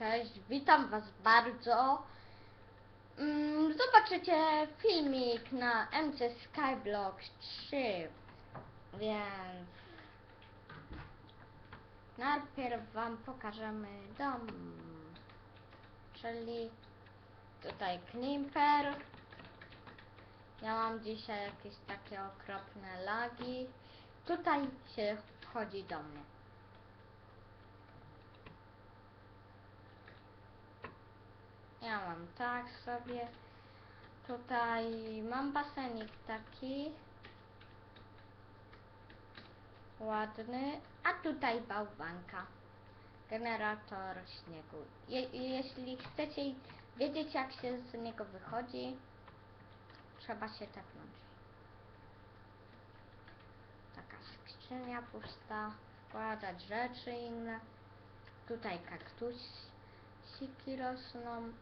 Cześć, witam Was bardzo. Mm, Zobaczycie filmik na MC Skyblock 3, więc najpierw Wam pokażemy dom, czyli tutaj Klimper. Ja mam dzisiaj jakieś takie okropne lagi. Tutaj się wchodzi do mnie. Ja mam tak sobie. Tutaj mam basenik taki. Ładny. A tutaj bałwanka. Generator śniegu. Je, jeśli chcecie wiedzieć jak się z niego wychodzi, trzeba się tepnąć. Taka skrzynia pusta. Wkładać rzeczy inne. Tutaj kaktusiki rosną.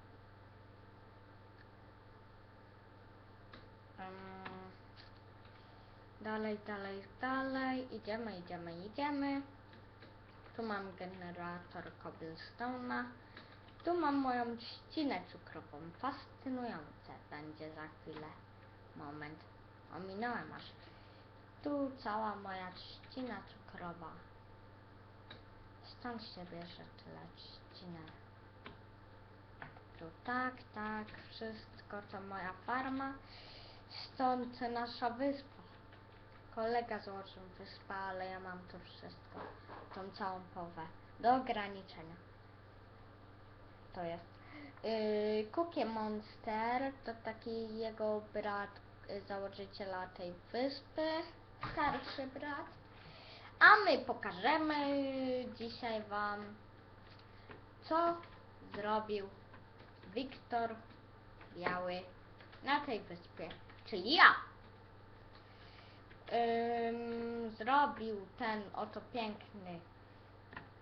Mm. Dalej, dalej, dalej. Idziemy, idziemy, idziemy. Tu mam generator cobblestone'a. Tu mam moją trzcinę cukrową. Fascynujące będzie za chwilę. Moment. Ominąłem aż. Tu cała moja trzcina cukrowa. Stąd się bierze tyle trzciny. Tu tak, tak, wszystko to moja farma. Stąd nasza wyspa. Kolega złożył wyspę, ale ja mam to wszystko. Tą całą powę. Do ograniczenia. To jest. Yy, Cookie Monster to taki jego brat, yy, założyciela tej wyspy. Starszy brat. A my pokażemy dzisiaj Wam, co zrobił Wiktor Biały na tej wyspie, czyli ja. Ym, zrobił ten oto piękny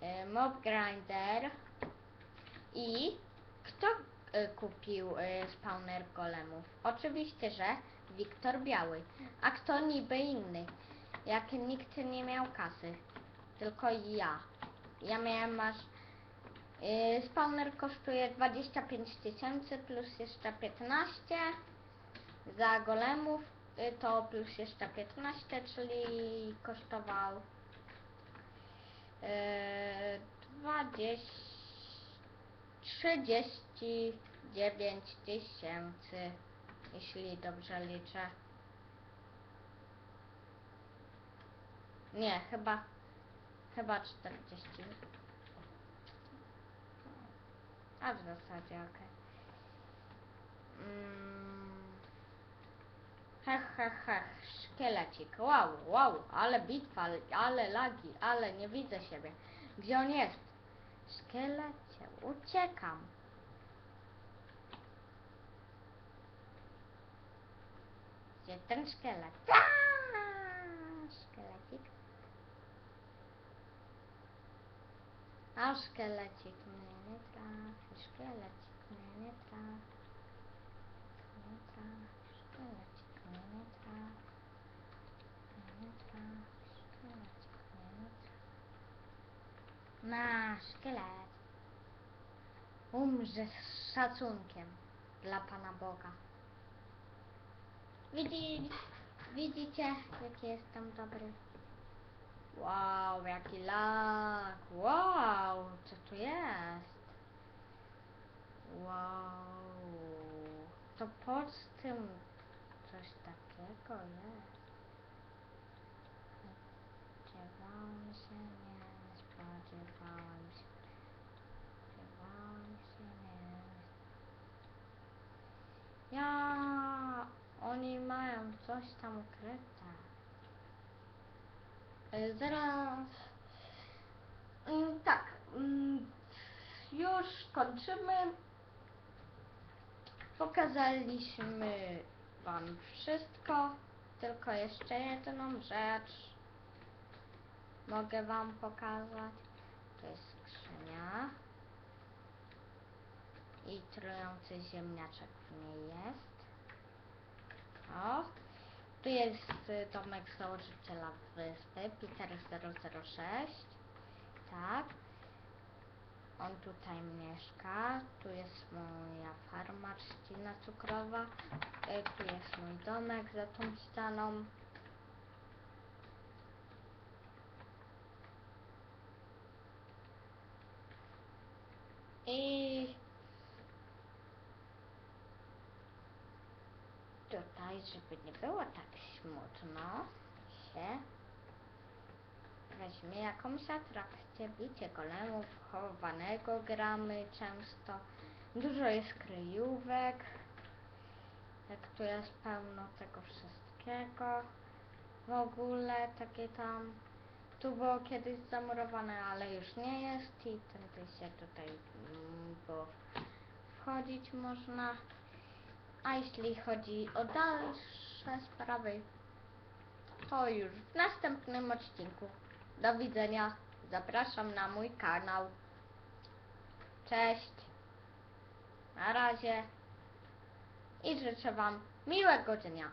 y, mob grinder i kto y, kupił y, spawner golemów? Oczywiście, że Wiktor Biały. A kto niby inny? Jak nikt nie miał kasy. Tylko ja. Ja miałem aż Yy, spawner kosztuje 25 tysięcy plus jeszcze 15 za golemów yy, to plus jeszcze 15, czyli kosztował yy, 20 39 tysięcy jeśli dobrze liczę nie, chyba chyba 40 a w zasadzie okej. Mm. Hech, hech, hech, szkielecik. Wow, wow, ale bitwa, ale lagi, ale nie widzę siebie. Gdzie on jest? Szkielecie, uciekam. Gdzie ten szkielet? Aaa, Szkielecik. A szkielecik mnie nie trafi, szkielecik mnie nie trafi. Nie trafi, Nie trafi, szkielecik. Na szkielet. Umrze z szacunkiem dla Pana Boga. Widzi, widzicie, jaki jestem dobry? Wow, jaki lag! Wow, co tu jest? Wow, to pod tym coś takiego jest. Spodziewałem się, nie spodziewałem się. Spodziewałem się, nie. Ja, oni mają coś tam ukryte. E, Zaraz. Mm, Tak. mm, Już kończymy. Pokazaliśmy Wam wszystko. Tylko jeszcze jedną rzecz mogę Wam pokazać. To jest skrzynia. I trujący ziemniaczek w niej jest. O. Tu jest y, domek założyciela wyspy, Peter 006. Tak. On tutaj mieszka. Tu jest moja farma trzcina cukrowa. E, Tu jest mój domek za tą ścianą. I tutaj, żeby nie było tak smutno, się weźmie jakąś atrakcję, bicie golemów, chowanego gramy często. Dużo jest kryjówek, jak tu jest pełno tego wszystkiego. W ogóle takie tam, tu było kiedyś zamurowane, ale już nie jest i tędy się tutaj mm, było wchodzić można. A jeśli chodzi o dalsze sprawy, to już w następnym odcinku. Do widzenia. Zapraszam na mój kanał. Cześć. Na razie. I życzę Wam miłego dnia.